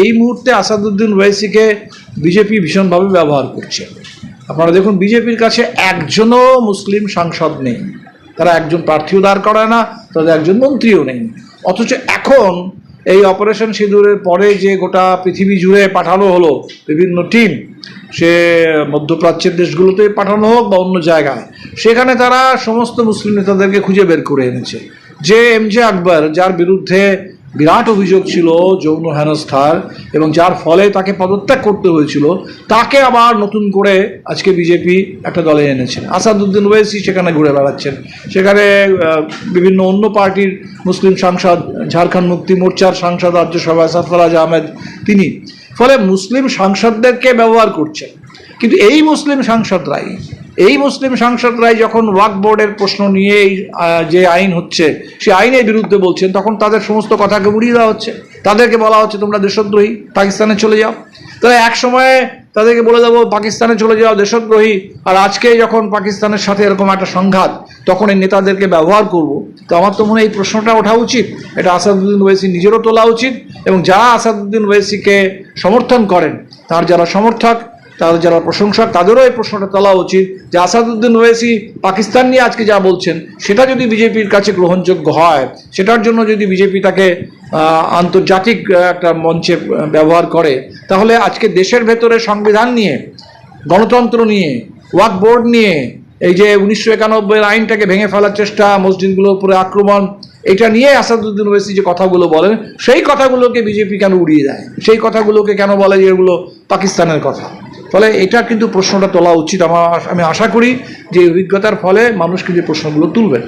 এই মুহূর্তে আসাদুদ্দিন ওয়াইসিকে বিজেপি ভীষণভাবে ব্যবহার করছে। আপনারা দেখুন, বিজেপির কাছে একজনও মুসলিম সাংসদ নেই। তারা একজন প্রার্থীও দাঁড় করায় না, তাদের একজন মন্ত্রীও নেই। অথচ এখন এই অপারেশন সিঁদুরের পরে যে গোটা পৃথিবী জুড়ে পাঠানো হলো, বিভিন্ন টিম, সে মধ্যপ্রাচ্যের দেশগুলোতে পাঠানো হোক বা অন্য জায়গায়, সেখানে তারা সমস্ত মুসলিম নেতাদেরকে খুঁজে বের করে এনেছে। যে এম জে আকবর, যার বিরুদ্ধে বিরাট অভিযোগ ছিল যৌন হেনস্থার এবং যার ফলে তাকে পদত্যাগ করতে হয়েছিল। তাকে আবার নতুন করে আজকে বিজেপি একটা দলে এনেছেন আসাদুদ্দিন ওয়েসি সেখানে ঘুরে বেড়াচ্ছেন। সেখানে বিভিন্ন অন্য পার্টির মুসলিম সাংসদ, ঝাড়খণ্ড মুক্তি মোর্চার সাংসদ, রাজ্যসভায় সরফরাজ আহমেদ, তিনি। ফলে মুসলিম সাংসদদেরকে ব্যবহার করছেন। কিন্তু এই মুসলিম সাংসদরাই এই মুসলিম সাংসদরাই যখন ওয়াক বোর্ডের প্রশ্ন নিয়ে এই যে আইন হচ্ছে সেই আইনের বিরুদ্ধে বলছেন, তখন তাদের সমস্ত কথাকে উড়িয়ে দেওয়া হচ্ছে। তাদেরকে বলা হচ্ছে, তোমরা দেশদ্রোহী, পাকিস্তানে চলে যাও। তাহলে এক সময়ে তাদেরকে বলে দেবো, পাকিস্তানে চলে যাও, দেশদ্রোহী। আর আজকে যখন পাকিস্তানের সাথে এরকম একটা সংঘাত, তখন এই নেতাদেরকে ব্যবহার করব। তো আমার তো মনে হয় এই প্রশ্নটা ওঠা উচিত। এটা আসাদুদ্দিন ওয়েসি নিজেরও তোলা উচিত এবং যারা আসাদুদ্দিন ওয়েসিকে সমর্থন করেন, তার যারা সমর্থক তাদের যারা প্রশংসক, তাদেরও এই প্রশ্নটা তোলা উচিত যে আসাদুদ্দিন ওয়েসি পাকিস্তান নিয়ে আজকে যা বলছেন, সেটা যদি বিজেপির কাছে গ্রহণযোগ্য হয়, সেটার জন্য যদি বিজেপি তাকে আন্তর্জাতিক একটা মঞ্চে ব্যবহার করে, তাহলে আজকে দেশের ভেতরে সংবিধান নিয়ে, গণতন্ত্র নিয়ে, ওয়াক বোর্ড নিয়ে এই যে উনিশশো একানব্বইয়ের আইনটাকে ভেঙে ফেলার চেষ্টা মসজিদগুলোর উপরে আক্রমণ, এটা নিয়ে আসাদুদ্দিন ওয়েসি যে কথাগুলো বলেন, সেই কথাগুলোকে বিজেপি কেন উড়িয়ে দেয়? সেই কথাগুলোকে কেন বলে যে এগুলো পাকিস্তানের কথা? ফলে এটা কিন্তু প্রশ্নটা তোলা উচিত আমার, আমি আশা করি যে অভিজ্ঞতার ফলে মানুষ কিন্তু প্রশ্নগুলো তুলবেন।